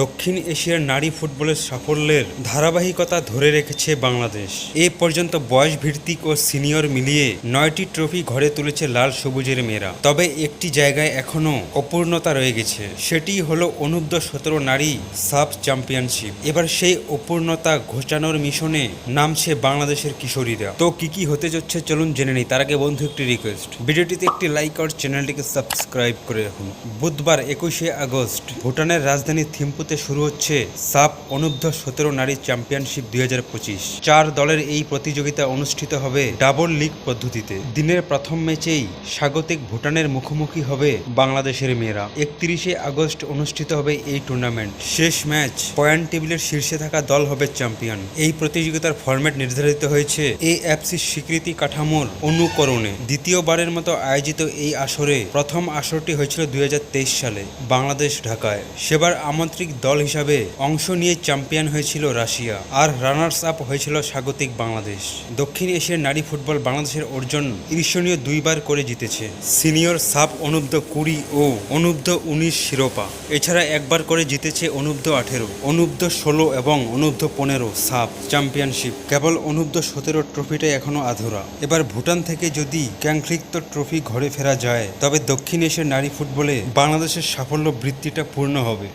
দক্ষিণ এশিয়ার নারী ফুটবলের সাফল্যের ধারাবাহিকতা ধরে রেখেছে বাংলাদেশ। এ পর্যন্ত বয়স ভিত্তিক ও সিনিয়র মিলিয়ে নয়টি ট্রফি ঘরে তুলেছে লাল সবুজের মেয়েরা। তবে একটি জায়গায় এখনও অপূর্ণতা রয়ে গেছে, সেটি হলো অনূর্ধ্ব সতেরো নারী সাব চ্যাম্পিয়নশিপ। এবার সেই অপূর্ণতা ঘোচানোর মিশনে নামছে বাংলাদেশের কিশোরীরা। তো কি কি হতে যাচ্ছে চলুন জেনে নিই, তার আগে বন্ধু একটি রিকোয়েস্ট ভিডিওটিতে একটি লাইক আর চ্যানেলটিকে সাবস্ক্রাইব করে রাখুন। বুধবার একুশে আগস্ট, ভুটানের রাজধানী থিম্পুতে শুরু হচ্ছে সাপ অনূর্ধ্ব সতেরো নারী চ্যাম্পিয়নশিপ দুই হাজার পঁচিশ। চার দলের এই প্রতিযোগিতা অনুষ্ঠিত হবে ডাবল লিগ পদ্ধতিতে। দিনের প্রথম ম্যাচেই স্বাগতিক ভুটানের মুখোমুখি হবে বাংলাদেশের মেয়েরা। একত্রিশে আগস্ট অনুষ্ঠিত হবে এই টুর্নামেন্ট। শেষ ম্যাচ পয়েন্ট টেবিলের শীর্ষে থাকা দল হবে চ্যাম্পিয়ন। এই প্রতিযোগিতার ফরম্যাট নির্ধারিত হয়েছে এ এফসি স্বীকৃতি কাঠামোর অনুকরণে। দ্বিতীয়বারের মতো আয়োজিত এই আসরে প্রথম আসরটি হয়েছিল দুই হাজার তেইশ সালে বাংলাদেশ ঢাকায় সেবার আমন্ত্রিত দল হিসাবে অংশ নিয়ে চ্যাম্পিয়ন হয়েছিল রাশিয়া আর রানার্স আপ হয়েছিল স্বাগতিক বাংলাদেশ। দক্ষিণ এশিয়ার নারী ফুটবল বাংলাদেশের অর্জন ঈর্ষণীয় দুইবার করে জিতেছে। সিনিয়র সাব অনূর্ধ্ব কুড়ি ও অনূর্ধ্ব উনিশ শিরোপা। এছাড়া একবার করে জিতেছে অনূর্ধ্ব আঠেরো অনূর্ধ্ব ষোলো এবং অনূর্ধ্ব পনেরো সাব চ্যাম্পিয়নশিপ। কেবল অনূর্ধ্ব সতেরো ট্রফিটাই এখনও আধুরা। এবার ভুটান থেকে যদি ক্যাংক্রিক্ত ট্রফি ঘরে ফেরা যায়, তবে দক্ষিণ এশিয়ার নারী ফুটবলে বাংলাদেশের সাফল্য বৃত্তিটা পূর্ণ হবে।